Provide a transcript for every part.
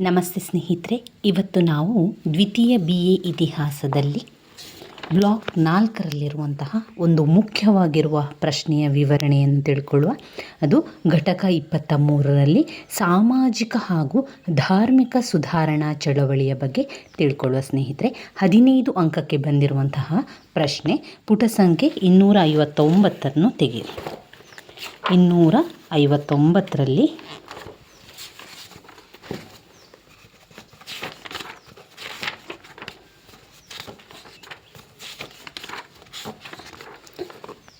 ನಮಸ್ತೆ ಸ್ನೇಹಿತರೆ, ಇವತ್ತು ನಾವು ದ್ವಿತೀಯ ಬಿ ಎ ಇತಿಹಾಸದಲ್ಲಿ ಬ್ಲಾಕ್ ನಾಲ್ಕರಲ್ಲಿರುವಂತಹ ಒಂದು ಮುಖ್ಯವಾಗಿರುವ ಪ್ರಶ್ನೆಯ ವಿವರಣೆಯನ್ನು ತಿಳ್ಕೊಳ್ಳುವ. ಅದು ಘಟಕ ಇಪ್ಪತ್ತ ಮೂರರಲ್ಲಿ ಸಾಮಾಜಿಕ ಹಾಗೂ ಧಾರ್ಮಿಕ ಸುಧಾರಣಾ ಚಳವಳಿಯ ಬಗ್ಗೆ ತಿಳ್ಕೊಳ್ಳುವ ಸ್ನೇಹಿತರೆ. ಹದಿನೈದು ಅಂಕಕ್ಕೆ ಬಂದಿರುವಂತಹ ಪ್ರಶ್ನೆ, ಪುಟ ಸಂಖ್ಯೆ ಇನ್ನೂರ ಐವತ್ತೊಂಬತ್ತನ್ನು ತೆಗೆಯಿರಿ. ಇನ್ನೂರ ಐವತ್ತೊಂಬತ್ತರಲ್ಲಿ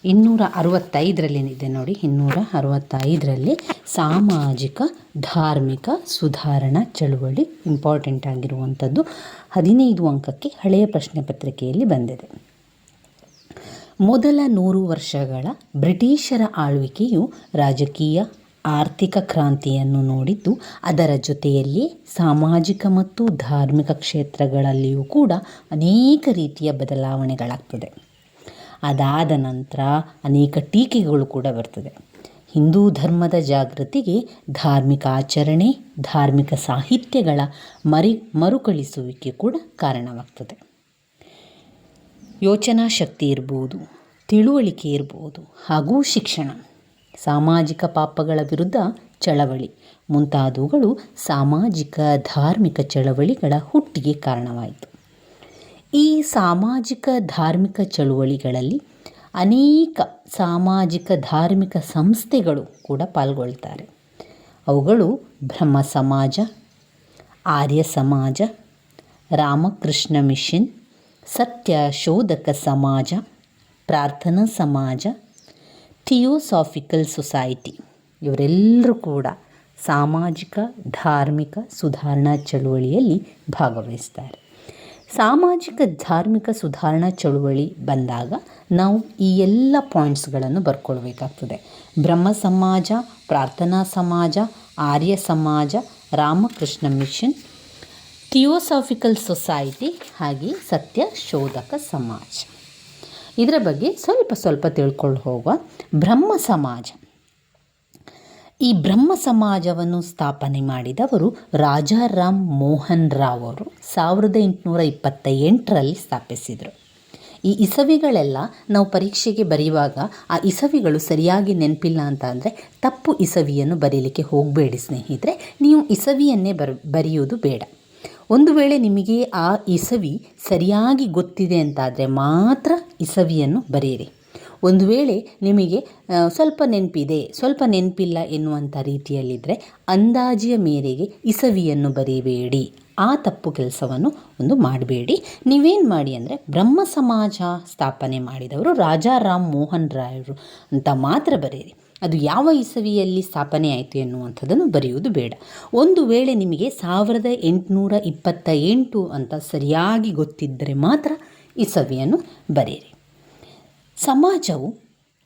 ಇನ್ನೂರ ಅರವತ್ತೈದರಲ್ಲೇನಿದೆ ನೋಡಿ ಇನ್ನೂರ ಅರವತ್ತೈದರಲ್ಲಿ ಸಾಮಾಜಿಕ, ಧಾರ್ಮಿಕ ಸುಧಾರಣಾ ಚಳುವಳಿ ಇಂಪಾರ್ಟೆಂಟ್ ಆಗಿರುವಂಥದ್ದು ಹದಿನೈದು ಅಂಕಕ್ಕೆ ಹಳೆಯ ಪ್ರಶ್ನೆ ಪತ್ರಿಕೆಯಲ್ಲಿ ಬಂದಿದೆ. ಮೊದಲ ನೂರು ವರ್ಷಗಳ ಬ್ರಿಟಿಷರ ಆಳ್ವಿಕೆಯು ರಾಜಕೀಯ, ಆರ್ಥಿಕ ಕ್ರಾಂತಿಯನ್ನು ನೋಡಿದ್ದು, ಅದರ ಜೊತೆಯಲ್ಲಿ ಸಾಮಾಜಿಕ ಮತ್ತು ಧಾರ್ಮಿಕ ಕ್ಷೇತ್ರಗಳಲ್ಲಿಯೂ ಕೂಡ ಅನೇಕ ರೀತಿಯ ಬದಲಾವಣೆಗಳಾಗ್ತದೆ. ಅದಾದ ನಂತರ ಅನೇಕ ಟೀಕೆಗಳು ಕೂಡ ಬರ್ತದೆ. ಹಿಂದೂ ಧರ್ಮದ ಜಾಗೃತಿಗೆ ಧಾರ್ಮಿಕ ಆಚರಣೆ, ಧಾರ್ಮಿಕ ಸಾಹಿತ್ಯಗಳ ಮರಿ ಮರುಕಳಿಸುವಿಕೆ ಕೂಡ ಕಾರಣವಾಗ್ತದೆ. ಯೋಚನಾ ಶಕ್ತಿ ಇರ್ಬೋದು, ತಿಳುವಳಿಕೆ ಇರ್ಬೋದು ಹಾಗೂ ಶಿಕ್ಷಣ. ಸಾಮಾಜಿಕ ಪಾಪಗಳ ವಿರುದ್ಧ ಚಳವಳಿ. ಮುಂತಾದವುಗಳು ಸಾಮಾಜಿಕ ಧಾರ್ಮಿಕ ಚಳವಳಿಗಳ ಹುಟ್ಟಿಗೆ ಕಾರಣವಾಯಿತು. ಈ ಸಾಮಾಜಿಕ ಧಾರ್ಮಿಕ ಚಳುವಳಿಗಳಲ್ಲಿ ಅನೇಕ ಸಾಮಾಜಿಕ ಧಾರ್ಮಿಕ ಸಂಸ್ಥೆಗಳು ಕೂಡ ಪಾಲ್ಗೊಳ್ತಾರೆ. ಅವುಗಳು ಬ್ರಹ್ಮ ಸಮಾಜ, ಆರ್ಯ ಸಮಾಜ, ರಾಮಕೃಷ್ಣ ಮಿಷನ್ ಸತ್ಯ ಶೋಧಕ ಸಮಾಜ, ಪ್ರಾರ್ಥನಾ ಸಮಾಜ, ಥಿಯೋಸಾಫಿಕಲ್ ಸೊಸೈಟಿ ಇವರೆಲ್ಲರೂ ಕೂಡ ಸಾಮಾಜಿಕ ಧಾರ್ಮಿಕ ಸುಧಾರಣಾ ಚಳುವಳಿಯಲ್ಲಿ ಭಾಗವಹಿಸ್ತಾರೆ. ಸಾಮಾಜಿಕ ಧಾರ್ಮಿಕ ಸುಧಾರಣಾ ಚಳುವಳಿ ಬಂದಾಗ ನಾವು ಈ ಎಲ್ಲ ಪಾಯಿಂಟ್ಸ್ಗಳನ್ನು ಬರ್ಕೊಳ್ಬೇಕಾಗ್ತದೆ. ಬ್ರಹ್ಮ ಸಮಾಜ, ಪ್ರಾರ್ಥನಾ ಸಮಾಜ, ಆರ್ಯ ಸಮಾಜ, ರಾಮಕೃಷ್ಣ ಮಿಷನ್, ಥಿಯೋಸಾಫಿಕಲ್ ಸೊಸೈಟಿ ಹಾಗೆ ಸತ್ಯ ಶೋಧಕ ಸಮಾಜ. ಇದರ ಬಗ್ಗೆ ಸ್ವಲ್ಪ ಸ್ವಲ್ಪ ತಿಳ್ಕೊಂಡು ಹೋಗುವ ಬ್ರಹ್ಮ ಸಮಾಜ. ಈ ಬ್ರಹ್ಮ ಸಮಾಜವನ್ನು ಸ್ಥಾಪನೆ ಮಾಡಿದವರು ರಾಜಾರಾಮ್ ಮೋಹನ್ ರಾವ್ ಅವರು. ಸಾವಿರದ ಎಂಟುನೂರ ಇಪ್ಪತ್ತ ಎಂಟರಲ್ಲಿ ಸ್ಥಾಪಿಸಿದರು. ಈ ಇಸವಿಗಳೆಲ್ಲ ನಾವು ಪರೀಕ್ಷೆಗೆ ಬರೆಯುವಾಗ ಆ ಇಸವಿಗಳು ಸರಿಯಾಗಿ ನೆನಪಿಲ್ಲ ಅಂತ ಅಂದರೆ ತಪ್ಪು ಇಸವಿಯನ್ನು ಬರೀಲಿಕ್ಕೆ ಹೋಗಬೇಡಿ ಸ್ನೇಹಿತರೆ. ನೀವು ಇಸವಿಯನ್ನೇ ಬರ್, ಬರೆಯುವುದು ಬೇಡ. ಒಂದು ವೇಳೆ ನಿಮಗೆ ಆ ಇಸವಿ ಸರಿಯಾಗಿ ಗೊತ್ತಿದೆ ಅಂತಾದರೆ ಮಾತ್ರ ಇಸವಿಯನ್ನು ಬರೆಯಿರಿ. ಒಂದು ವೇಳೆ ನಿಮಗೆ ಸ್ವಲ್ಪ ನೆನಪಿದೆ, ಸ್ವಲ್ಪ ನೆನಪಿಲ್ಲ ಎನ್ನುವಂಥ ರೀತಿಯಲ್ಲಿದ್ದರೆ ಅಂದಾಜಿಯ ಮೇರೆಗೆ ಇಸವಿಯನ್ನು ಬರೀಬೇಡಿ ಆ ತಪ್ಪು ಕೆಲಸವನ್ನು ಒಂದು ಮಾಡಬೇಡಿ. ನೀವೇನು ಮಾಡಿ ಅಂದರೆ ಬ್ರಹ್ಮ ಸಮಾಜ ಸ್ಥಾಪನೆ ಮಾಡಿದವರು ರಾಜಾರಾಮ್ ಮೋಹನ್ ರಾಯರು ಅಂತ ಮಾತ್ರ ಬರೆಯಿರಿ. ಅದು ಯಾವ ಇಸವಿಯಲ್ಲಿ ಸ್ಥಾಪನೆ ಆಯಿತು ಎನ್ನುವಂಥದ್ದನ್ನು ಬರೆಯುವುದು ಬೇಡ. ಒಂದು ವೇಳೆ ನಿಮಗೆ ಸಾವಿರದ ಎಂಟುನೂರ ಇಪ್ಪತ್ತ ಎಂಟು ಅಂತ ಸರಿಯಾಗಿ ಗೊತ್ತಿದ್ದರೆ ಮಾತ್ರ ಇಸವಿಯನ್ನು ಬರೆಯಿರಿ. ಸಮಾಜವು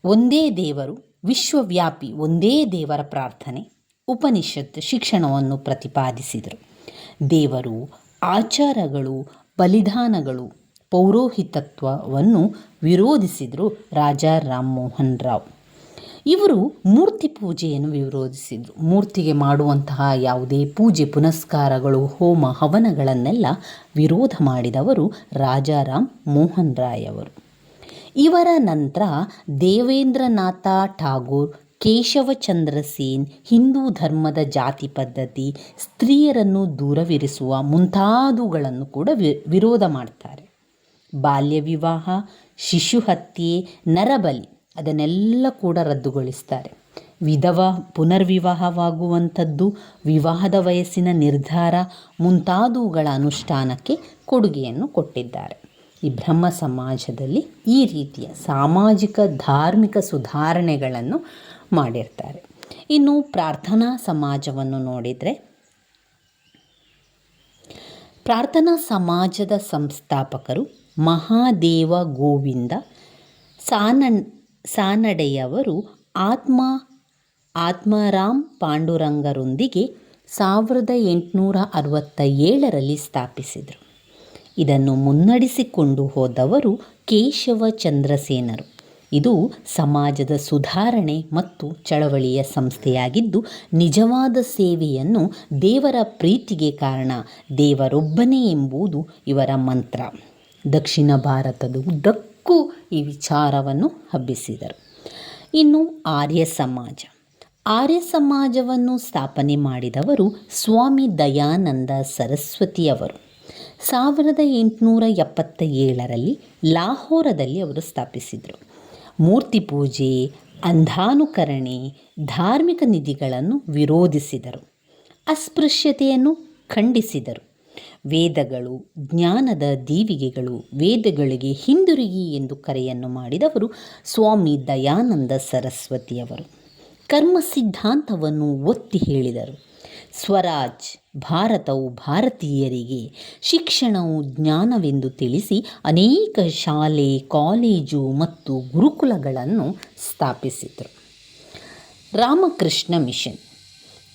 ಒಂದೇ ದೇವರು, ವಿಶ್ವವ್ಯಾಪಿ ಒಂದೇ ದೇವರ ಪ್ರಾರ್ಥನೆ, ಉಪನಿಷತ್ ಶಿಕ್ಷಣವನ್ನು ಪ್ರತಿಪಾದಿಸಿದರು. ದೇವರು ಆಚಾರಗಳು, ಬಲಿದಾನಗಳು, ಪೌರೋಹಿತತ್ವವನ್ನು ವಿರೋಧಿಸಿದರು ರಾಜಾ ರಾಮ್ ಮೋಹನ್ ರಾವ್. ಇವರು ಮೂರ್ತಿ ಪೂಜೆಯನ್ನು ವಿರೋಧಿಸಿದರು. ಮೂರ್ತಿಗೆ ಮಾಡುವಂತಹ ಯಾವುದೇ ಪೂಜೆ, ಪುನಸ್ಕಾರಗಳು, ಹೋಮ, ಹವನಗಳನ್ನೆಲ್ಲ ವಿರೋಧ ಮಾಡಿದವರು ರಾಜಾರಾಮ್ ಮೋಹನ್ ರಾಯ್ ಅವರು. ಇವರ ನಂತರ ದೇವೇಂದ್ರನಾಥ ಠಾಗೂರ್ ಕೇಶವಚಂದ್ರ ಸೇನ್, ಹಿಂದೂ ಧರ್ಮದ ಜಾತಿ ಪದ್ಧತಿ, ಸ್ತ್ರೀಯರನ್ನು ದೂರವಿರಿಸುವ ಮುಂತಾದವುಗಳನ್ನು ಕೂಡ ವಿರೋಧ ಮಾಡ್ತಾರೆ. ಬಾಲ್ಯ ವಿವಾಹ, ಶಿಶು ಹತ್ಯೆ, ನರಬಲಿ ಅದನ್ನೆಲ್ಲ ಕೂಡ ರದ್ದುಗೊಳಿಸ್ತಾರೆ. ವಿಧವ ಪುನರ್ವಿವಾಹವಾಗುವಂಥದ್ದು, ವಿವಾಹದ ವಯಸ್ಸಿನ ನಿರ್ಧಾರ ಮುಂತಾದವುಗಳ ಅನುಷ್ಠಾನಕ್ಕೆ ಕೊಡುಗೆಯನ್ನು ಕೊಟ್ಟಿದ್ದಾರೆ. ಈ ಬ್ರಹ್ಮ ಸಮಾಜದಲ್ಲಿ ಈ ರೀತಿಯ ಸಾಮಾಜಿಕ, ಧಾರ್ಮಿಕ ಸುಧಾರಣೆಗಳನ್ನು ಮಾಡಿರ್ತಾರೆ. ಇನ್ನು ಪ್ರಾರ್ಥನಾ ಸಮಾಜವನ್ನು ನೋಡಿದರೆ, ಪ್ರಾರ್ಥನಾ ಸಮಾಜದ ಸಂಸ್ಥಾಪಕರು ಮಹಾದೇವ ಗೋವಿಂದ ಸಾನ ಸಾನಡೆಯವರು ಆತ್ಮ ಆತ್ಮಾರಾಮ್ ಪಾಂಡುರಂಗರೊಂದಿಗೆ ಸಾವಿರದ ಎಂಟುನೂರ ಅರವತ್ತ ಏಳರಲ್ಲಿ ಸ್ಥಾಪಿಸಿದರು. ಇದನ್ನು ಮುನ್ನಡೆಸಿಕೊಂಡು ಹೋದವರು ಕೇಶವ ಚಂದ್ರಸೇನರು. ಇದು ಸಮಾಜದ ಸುಧಾರಣೆ ಮತ್ತು ಚಳವಳಿಯ ಸಂಸ್ಥೆಯಾಗಿದ್ದು, ನಿಜವಾದ ಸೇವೆಯನ್ನು ದೇವರ ಪ್ರೀತಿಗೆ ಕಾರಣ, ದೇವರೊಬ್ಬನೇ ಎಂಬುದು ಇವರ ಮಂತ್ರ. ದಕ್ಷಿಣ ಭಾರತದ ಉದ್ದಕ್ಕೂ ಈ ವಿಚಾರವನ್ನು ಹಬ್ಬಿಸಿದರು. ಇನ್ನು ಆರ್ಯ ಸಮಾಜ. ಆರ್ಯ ಸಮಾಜವನ್ನು ಸ್ಥಾಪನೆ ಮಾಡಿದವರು ಸ್ವಾಮಿ ದಯಾನಂದ ಸರಸ್ವತಿಯವರು. ಸಾವಿರದ ಎಂಟುನೂರ ಎಪ್ಪತ್ತ ಏಳರಲ್ಲಿ ಲಾಹೋರದಲ್ಲಿ ಅವರು ಸ್ಥಾಪಿಸಿದರು. ಮೂರ್ತಿ ಪೂಜೆ, ಅಂಧಾನುಕರಣೆ, ಧಾರ್ಮಿಕ ನಿಧಿಗಳನ್ನು ವಿರೋಧಿಸಿದರು. ಅಸ್ಪೃಶ್ಯತೆಯನ್ನು ಖಂಡಿಸಿದರು. ವೇದಗಳು, ಜ್ಞಾನದ ದೀವಿಗೆಗಳು, ವೇದಗಳಿಗೆ ಹಿಂದಿರುಗಿ ಎಂದು ಕರೆಯನ್ನು ಮಾಡಿದವರು ಸ್ವಾಮಿ ದಯಾನಂದ ಸರಸ್ವತಿಯವರು. ಕರ್ಮ ಸಿದ್ಧಾಂತವನ್ನು ಒತ್ತಿ ಹೇಳಿದರು. ಸ್ವರಾಜ್ ಭಾರತವು ಭಾರತೀಯರಿಗೆ ಶಿಕ್ಷಣವು ಜ್ಞಾನವೆಂದು ತಿಳಿಸಿ ಅನೇಕ ಶಾಲೆ, ಕಾಲೇಜು ಮತ್ತು ಗುರುಕುಲಗಳನ್ನು ಸ್ಥಾಪಿಸಿದರು. ರಾಮಕೃಷ್ಣ ಮಿಷನ್.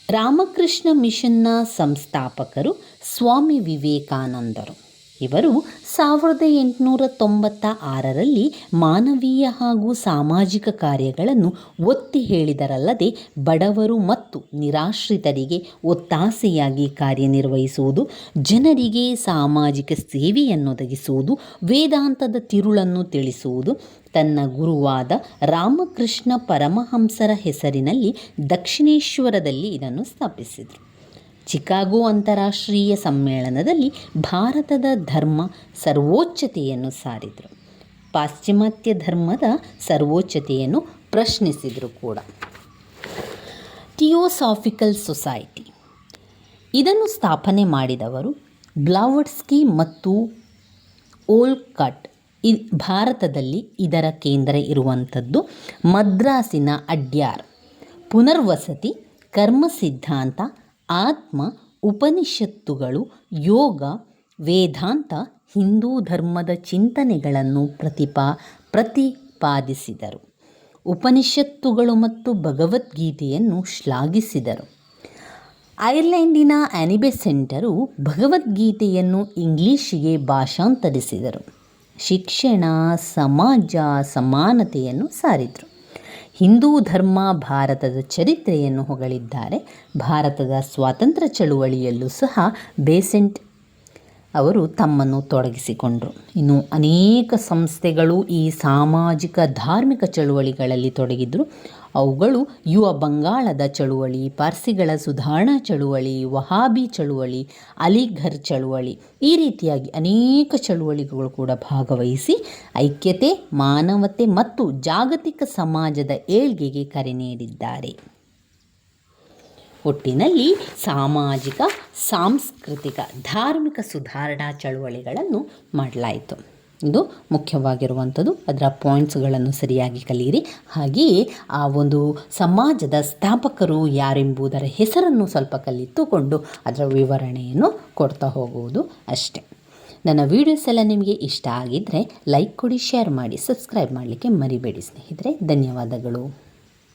ರಾಮಕೃಷ್ಣ ಮಿಷನ್ನ ಸಂಸ್ಥಾಪಕರು ಸ್ವಾಮಿ ವಿವೇಕಾನಂದರು. ಇವರು ಸಾವಿರದ ಎಂಟುನೂರ ತೊಂಬತ್ತ ಆರರಲ್ಲಿ ಮಾನವೀಯ ಹಾಗೂ ಸಾಮಾಜಿಕ ಕಾರ್ಯಗಳನ್ನು ಒತ್ತಿ ಹೇಳಿದರಲ್ಲದೆ ಬಡವರು ಮತ್ತು ನಿರಾಶ್ರಿತರಿಗೆ ಒತ್ತಾಸೆಯಾಗಿ ಕಾರ್ಯನಿರ್ವಹಿಸುವುದು, ಜನರಿಗೆ ಸಾಮಾಜಿಕ ಸೇವೆಯನ್ನೊದಗಿಸುವುದು, ವೇದಾಂತದ ತಿರುಳನ್ನು ತಿಳಿಸುವುದು, ತನ್ನ ಗುರುವಾದ ರಾಮಕೃಷ್ಣ ಪರಮಹಂಸರ ಹೆಸರಿನಲ್ಲಿ ದಕ್ಷಿಣೇಶ್ವರದಲ್ಲಿ ಇದನ್ನು ಸ್ಥಾಪಿಸಿದರು. ಚಿಕಾಗೋ ಅಂತಾರಾಷ್ಟ್ರೀಯ ಸಮ್ಮೇಳನದಲ್ಲಿ ಭಾರತದ ಧರ್ಮ ಸರ್ವೋಚ್ಚತೆಯನ್ನು ಸಾರಿದರು. ಪಾಶ್ಚಿಮಾತ್ಯ ಧರ್ಮದ ಸರ್ವೋಚ್ಚತೆಯನ್ನು ಪ್ರಶ್ನಿಸಿದರು ಕೂಡ. Theosophical society. ಇದನ್ನು ಸ್ಥಾಪನೆ ಮಾಡಿದವರು ಬ್ಲಾವಡ್ಸ್ಕಿ ಮತ್ತು ಓಲ್ಕಟ್. ಇ, ಭಾರತದಲ್ಲಿ ಇದರ ಕೇಂದ್ರ ಇರುವಂಥದ್ದು ಮದ್ರಾಸಿನ ಅಡ್ಯಾರ್. ಪುನರ್ವಸತಿ ಕರ್ಮ ಸಿದ್ಧಾಂತ ಆತ್ಮ ಉಪನಿಷತ್ತುಗಳು, ಯೋಗ, ವೇದಾಂತ, ಹಿಂದೂ ಧರ್ಮದ ಚಿಂತನೆಗಳನ್ನು ಪ್ರತಿಪಾ, ಪ್ರತಿಪಾದಿಸಿದರು. ಉಪನಿಷತ್ತುಗಳು ಮತ್ತು ಭಗವದ್ಗೀತೆಯನ್ನು ಶ್ಲಾಘಿಸಿದರು. ಐರ್ಲೆಂಡಿನ ಆ್ಯನಿಬೆಸೆಂಟರು ಭಗವದ್ಗೀತೆಯನ್ನು ಇಂಗ್ಲಿಷಿಗೆ ಭಾಷಾಂತರಿಸಿದರು. ಶಿಕ್ಷಣ, ಸಮಾಜ, ಸಮಾನತೆಯನ್ನು ಸಾರಿದರು. ಹಿಂದೂ ಧರ್ಮ ಭಾರತದ ಚರಿತ್ರೆಯನ್ನು ಹೊಗಳಿದ್ದಾರೆ. ಭಾರತದ ಸ್ವಾತಂತ್ರ್ಯ ಚಳುವಳಿಯಲ್ಲೂ ಸಹ ಬೇಸೆಂಟ್ ಅವರು ತಮ್ಮನ್ನು ತೊಡಗಿಸಿಕೊಂಡರು. ಇನ್ನು ಅನೇಕ ಸಂಸ್ಥೆಗಳು ಈ ಸಾಮಾಜಿಕ, ಧಾರ್ಮಿಕ ಚಳುವಳಿಗಳಲ್ಲಿ ತೊಡಗಿದ್ರು. ಅವುಗಳು ಯುವ ಬಂಗಾಳದ ಚಳುವಳಿ, ಪಾರ್ಸಿಗಳ ಸುಧಾರಣಾ ಚಳುವಳಿ, ವಹಾಬಿ ಚಳುವಳಿ, ಅಲಿಘರ್ ಚಳುವಳಿ ಈ ರೀತಿಯಾಗಿ ಅನೇಕ ಚಳುವಳಿಗಳು ಕೂಡ ಭಾಗವಹಿಸಿ ಐಕ್ಯತೆ, ಮಾನವತೆ ಮತ್ತು ಜಾಗತಿಕ ಸಮಾಜದ ಏಳ್ಗೆಗೆ ಕರೆ ನೀಡಿದ್ದಾರೆ. ಒಟ್ಟಿನಲ್ಲಿ ಸಾಮಾಜಿಕ, ಸಾಂಸ್ಕೃತಿಕ, ಧಾರ್ಮಿಕ ಸುಧಾರಣಾ ಚಳುವಳಿಗಳನ್ನು ಮಾಡಲಾಯಿತು. ಇದು ಮುಖ್ಯವಾಗಿರುವಂಥದ್ದು. ಅದರ ಪಾಯಿಂಟ್ಸ್ಗಳನ್ನು ಸರಿಯಾಗಿ ಕಲಿಯಿರಿ. ಹಾಗೆಯೇ ಆ ಒಂದು ಸಮಾಜದ ಸ್ಥಾಪಕರು ಯಾರೆಂಬುದರ ಹೆಸರನ್ನು ಸ್ವಲ್ಪ ಕಲಿತುಕೊಂಡು ಅದರ ವಿವರಣೆಯನ್ನು ಕೊಡ್ತಾ ಹೋಗುವುದು ಅಷ್ಟೆ. ನನ್ನ ವೀಡಿಯೋಸ್ ಎಲ್ಲ ನಿಮಗೆ ಇಷ್ಟ ಆಗಿದ್ದರೆ ಲೈಕ್ ಕೊಡಿ, ಶೇರ್ ಮಾಡಿ, ಸಬ್ಸ್ಕ್ರೈಬ್ ಮಾಡಲಿಕ್ಕೆ ಮರಿಬೇಡಿ ಸ್ನೇಹಿತರೆ. ಧನ್ಯವಾದಗಳು.